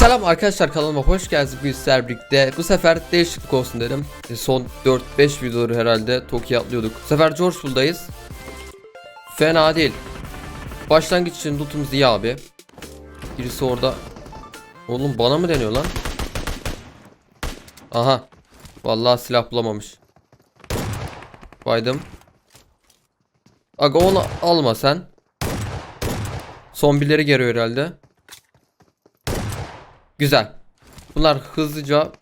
Selam arkadaşlar kanalıma hoş geldiniz. Bugün sizlerle birlikte Bu sefer değişiklik olsun dedim. E, Son 4-5 videoları herhalde Tokyo'ya atlıyorduk. Bu sefer Georgetown'dayız Fena değil. Başlangıç için lootumuz iyi abi. Birisi orada. Oğlum bana mı deniyor lan? Aha. Vallahi silah bulamamış. Baydım. Aga onu alma sen. Zombileri geliyor herhalde Güzel. Bunlar hızlıca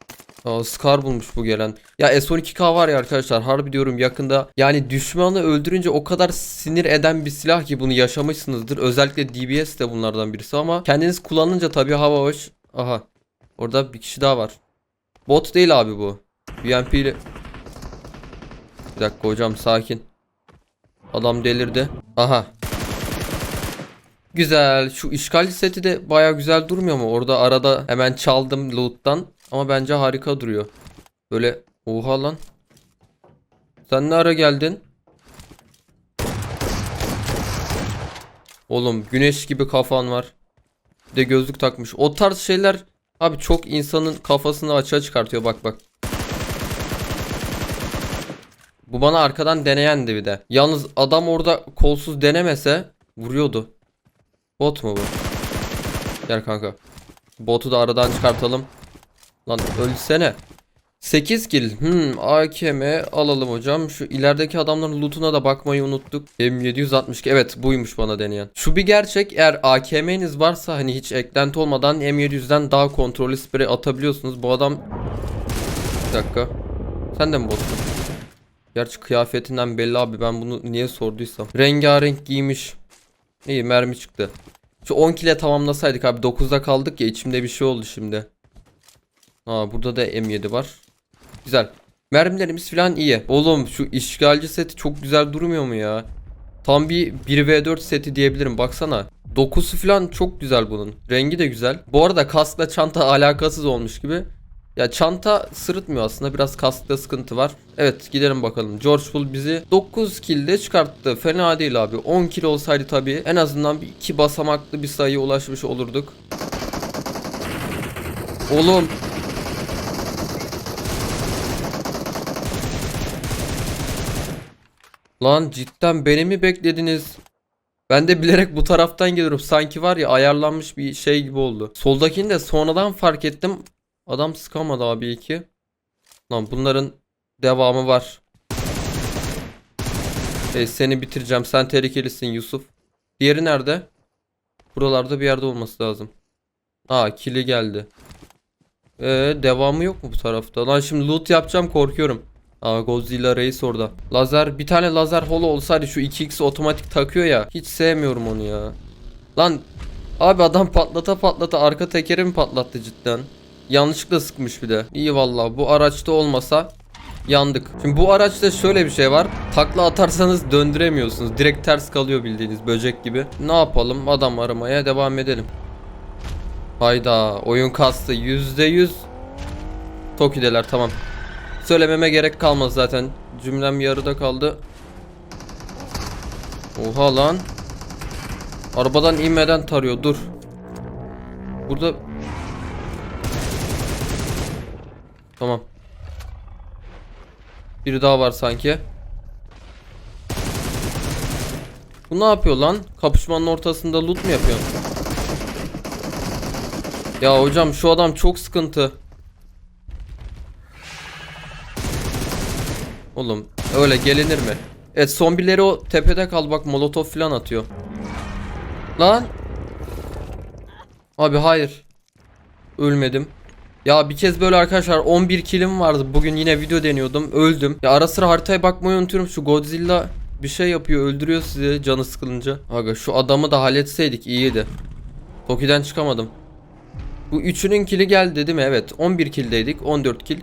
Aa, Scar bulmuş bu gelen. Ya S12K var ya arkadaşlar harbi diyorum yakında yani düşmanı öldürünce o kadar sinir eden bir silah ki bunu yaşamışsınızdır. Özellikle DBS de bunlardan birisi ama kendiniz kullanınca tabii hava hoş. Aha. Orada bir kişi daha var. Bot değil abi bu. BMP ile Bir dakika hocam sakin. Adam delirdi. Aha. Güzel. Şu işgal seti de baya güzel durmuyor mu? Orada arada hemen çaldım loot'tan. Ama bence harika duruyor. Böyle oha lan. Sen ne ara geldin? Oğlum güneş gibi kafan var. Bir de gözlük takmış. O tarz şeyler abi çok insanın kafasını açığa çıkartıyor bak bak. Bu bana arkadan deneyendi bir de. Yalnız adam orada kolsuz denemese vuruyordu. Bot mu bu? Gel kanka. Botu da aradan çıkartalım. Lan ölsene. 8 kill. Hmm, AKM alalım hocam. Şu ilerideki adamların lootuna da bakmayı unuttuk. M762. Evet buymuş bana deneyen. Şu bir gerçek. Eğer AKM'niz varsa hani hiç eklenti olmadan M700'den daha kontrollü sprey atabiliyorsunuz. Bu adam... Bir dakika. Sen de mi botsun? Gerçi kıyafetinden belli abi. Ben bunu niye sorduysam. Rengarenk giymiş. İyi mermi çıktı. Şu 10 kile tamamlasaydık abi 9'da kaldık ya içimde bir şey oldu şimdi. Aa burada da M7 var. Güzel. Mermilerimiz falan iyi. Oğlum şu işgalci seti çok güzel durmuyor mu ya? Tam bir 1v4 seti diyebilirim baksana. Dokusu falan çok güzel bunun. Rengi de güzel. Bu arada kaskla çanta alakasız olmuş gibi. Ya çanta sırıtmıyor aslında. Biraz kaskta sıkıntı var. Evet gidelim bakalım. George Bull bizi 9 kilde çıkarttı. Fena değil abi. 10 kill olsaydı tabii en azından bir iki basamaklı bir sayıya ulaşmış olurduk. Oğlum. Lan cidden beni mi beklediniz? Ben de bilerek bu taraftan geliyorum. Sanki var ya ayarlanmış bir şey gibi oldu. Soldakini de sonradan fark ettim. Adam sıkamadı abi iyi ki. Lan bunların devamı var. Hey, seni bitireceğim. Sen tehlikelisin Yusuf. Diğeri nerede? Buralarda bir yerde olması lazım. Aa kili geldi. Ee, devamı yok mu bu tarafta? Lan şimdi loot yapacağım korkuyorum. Aa Godzilla Reis orada. Lazer bir tane lazer holo olsaydı şu 2x otomatik takıyor ya. Hiç sevmiyorum onu ya. Lan abi adam patlata patlata arka tekeri mi patlattı cidden? Yanlışlıkla sıkmış bir de. İyi vallahi bu araçta olmasa yandık. Şimdi bu araçta şöyle bir şey var. Takla atarsanız döndüremiyorsunuz. Direkt ters kalıyor bildiğiniz böcek gibi. Ne yapalım? Adam aramaya devam edelim. Hayda oyun kastı %100 Toki'deler tamam. Söylememe gerek kalmaz zaten. Cümlem yarıda kaldı. Oha lan. Arabadan inmeden tarıyor dur. Burada Tamam. Biri daha var sanki. Bu ne yapıyor lan? Kapışmanın ortasında loot mu yapıyor? Ya hocam şu adam çok sıkıntı. Oğlum öyle gelinir mi? Evet zombileri o tepede kal bak molotof falan atıyor. Lan. Abi hayır. Ölmedim. Ya bir kez böyle arkadaşlar 11 kilim vardı. Bugün yine video deniyordum. Öldüm. Ya ara sıra haritaya bakmayı unutuyorum. Şu Godzilla bir şey yapıyor. Öldürüyor sizi canı sıkılınca. Aga şu adamı da halletseydik iyiydi. Toki'den çıkamadım. Bu üçünün kili geldi değil mi? Evet. 11 kildeydik. 14 kil.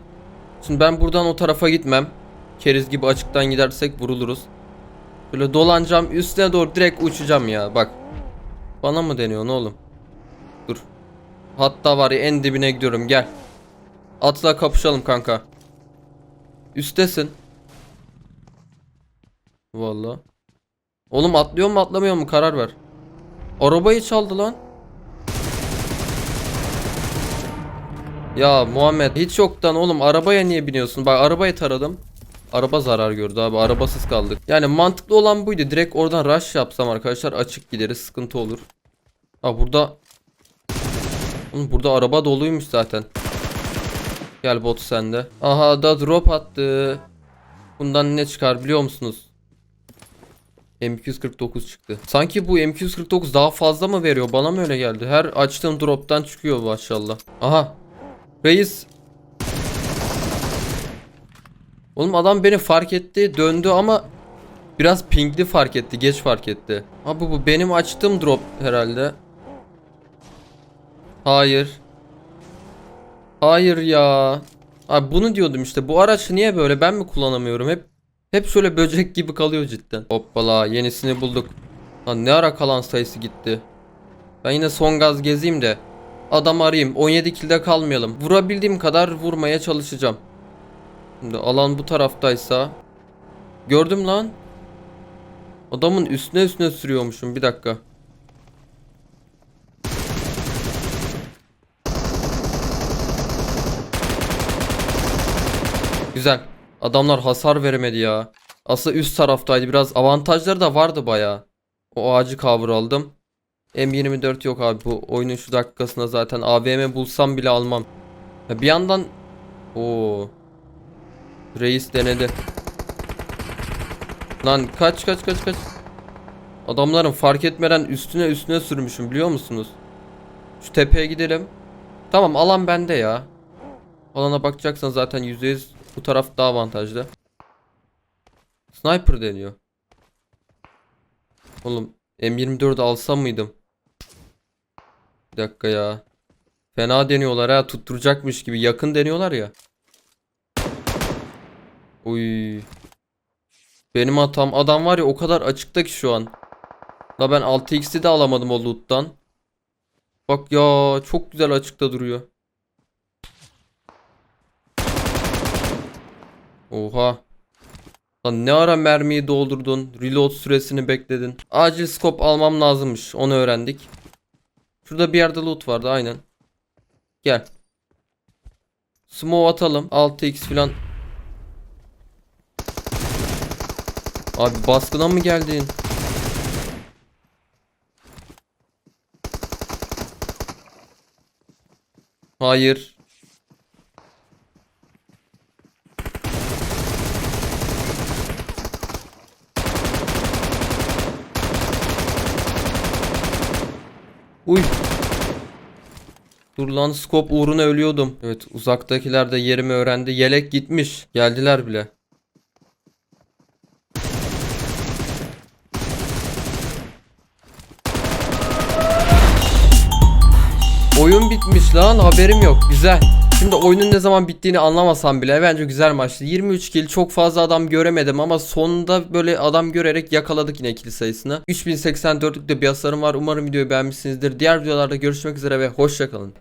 Şimdi ben buradan o tarafa gitmem. Keriz gibi açıktan gidersek vuruluruz. Böyle dolanacağım. Üstüne doğru direkt uçacağım ya. Bak. Bana mı deniyor oğlum? Dur. Hatta var ya en dibine gidiyorum gel. Atla kapışalım kanka. Üstesin. Vallahi. Oğlum atlıyor mu atlamıyor mu karar ver. Arabayı çaldı lan. Ya Muhammed hiç yoktan oğlum arabaya niye biniyorsun? Bak arabayı taradım. Araba zarar gördü abi. Arabasız kaldık. Yani mantıklı olan buydu. Direkt oradan rush yapsam arkadaşlar açık gideriz. Sıkıntı olur. Ha burada Oğlum burada araba doluymuş zaten. Gel bot sende. Aha da drop attı. Bundan ne çıkar biliyor musunuz? M249 çıktı. Sanki bu M249 daha fazla mı veriyor? Bana mı öyle geldi? Her açtığım droptan çıkıyor maşallah. Aha. Reis. Oğlum adam beni fark etti, döndü ama biraz pingli fark etti, geç fark etti. Abi bu benim açtığım drop herhalde. Hayır. Hayır ya. Abi bunu diyordum işte. Bu araç niye böyle? Ben mi kullanamıyorum? Hep hep şöyle böcek gibi kalıyor cidden. Hoppala yenisini bulduk. Lan ne ara kalan sayısı gitti. Ben yine son gaz gezeyim de adam arayayım. 17 kilde kalmayalım. Vurabildiğim kadar vurmaya çalışacağım. Şimdi alan bu taraftaysa gördüm lan. Adamın üstüne üstüne sürüyormuşum. Bir dakika. Güzel. Adamlar hasar veremedi ya. Aslında üst taraftaydı. Biraz avantajları da vardı baya. O ağacı cover aldım. M24 yok abi. Bu oyunun şu dakikasında zaten AVM bulsam bile almam. Ya bir yandan o Reis denedi. Lan kaç kaç kaç kaç. Adamların fark etmeden üstüne üstüne sürmüşüm biliyor musunuz? Şu tepeye gidelim. Tamam alan bende ya. Alana bakacaksan zaten %100 bu taraf daha avantajlı. Sniper deniyor. Oğlum M24'ü alsam mıydım? Bir dakika ya. Fena deniyorlar ha tutturacakmış gibi yakın deniyorlar ya. Uy. Benim hatam adam var ya o kadar açıkta ki şu an. La ben 6x'i de alamadım o loot'tan. Bak ya çok güzel açıkta duruyor. Oha. Lan ne ara mermiyi doldurdun? Reload süresini bekledin. Acil scope almam lazımmış. Onu öğrendik. Şurada bir yerde loot vardı aynen. Gel. Smoke atalım. 6x falan. Abi baskına mı geldin? Hayır. Uy. Dur lan scope uğruna ölüyordum. Evet uzaktakiler de yerimi öğrendi. Yelek gitmiş. Geldiler bile. Oyun bitmiş lan haberim yok. Güzel. Şimdi oyunun ne zaman bittiğini anlamasam bile bence güzel maçtı. 23 kill çok fazla adam göremedim ama sonunda böyle adam görerek yakaladık yine kill sayısını. 3084'lük de bir hasarım var. Umarım videoyu beğenmişsinizdir. Diğer videolarda görüşmek üzere ve hoşçakalın.